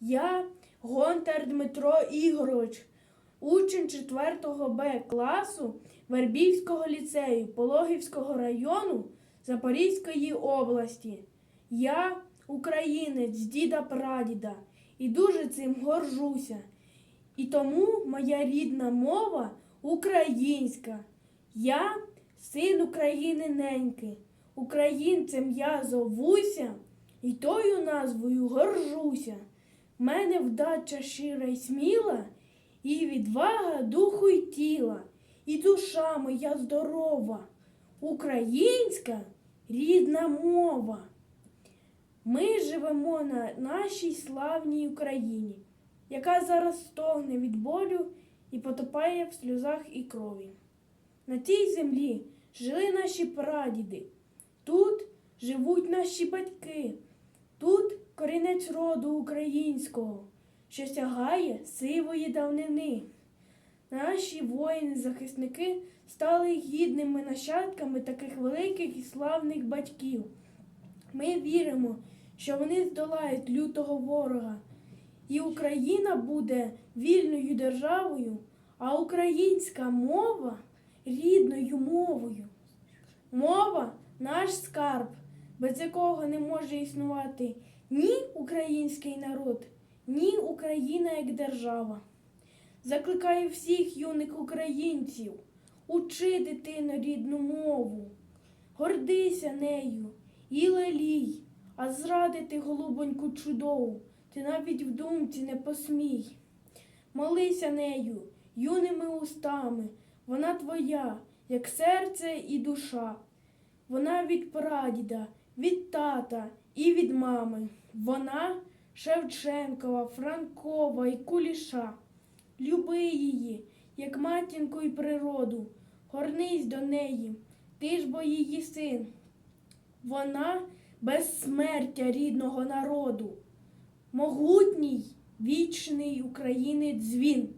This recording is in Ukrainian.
Я Гонтар Дмитро Ігорович, учень 4 Б класу Вербівського ліцею Пологівського району Запорізької області. Я українець діда прадіда і дуже цим горжуся. І тому моя рідна мова українська. Я син України неньки. Українцем я зовуся, і тою назвою горжуся. Мене вдача щира й сміла, і відвага духу й тіла, і душа моя здорова, українська рідна мова. Ми живемо на нашій славній Україні, яка зараз стогне від болю і потопає в сльозах і крові. На тій землі жили наші прадіди, тут живуть наші батьки, тут корінець роду українського, що сягає сивої давнини. Наші воїни-захисники стали гідними нащадками таких великих і славних батьків. Ми віримо, що вони здолають лютого ворога, і Україна буде вільною державою, а українська мова рідною мовою. Мова наш скарб, без якого не може існувати ні український народ, ні Україна як держава. Закликаю всіх юних українців учи дитину рідну мову, гордися нею і лелій, а зрадити голубоньку чудову ти навіть в думці не посмій. Молися нею, юними устами, вона твоя, як серце і душа. Вона від прадіда, від тата і від мами. Вона Шевченкова, Франкова і Куліша. Люби її, як матінку і природу, горнись до неї, ти ж бо її син. Вона безсмертя рідного народу, могутній вічний українець дзвін.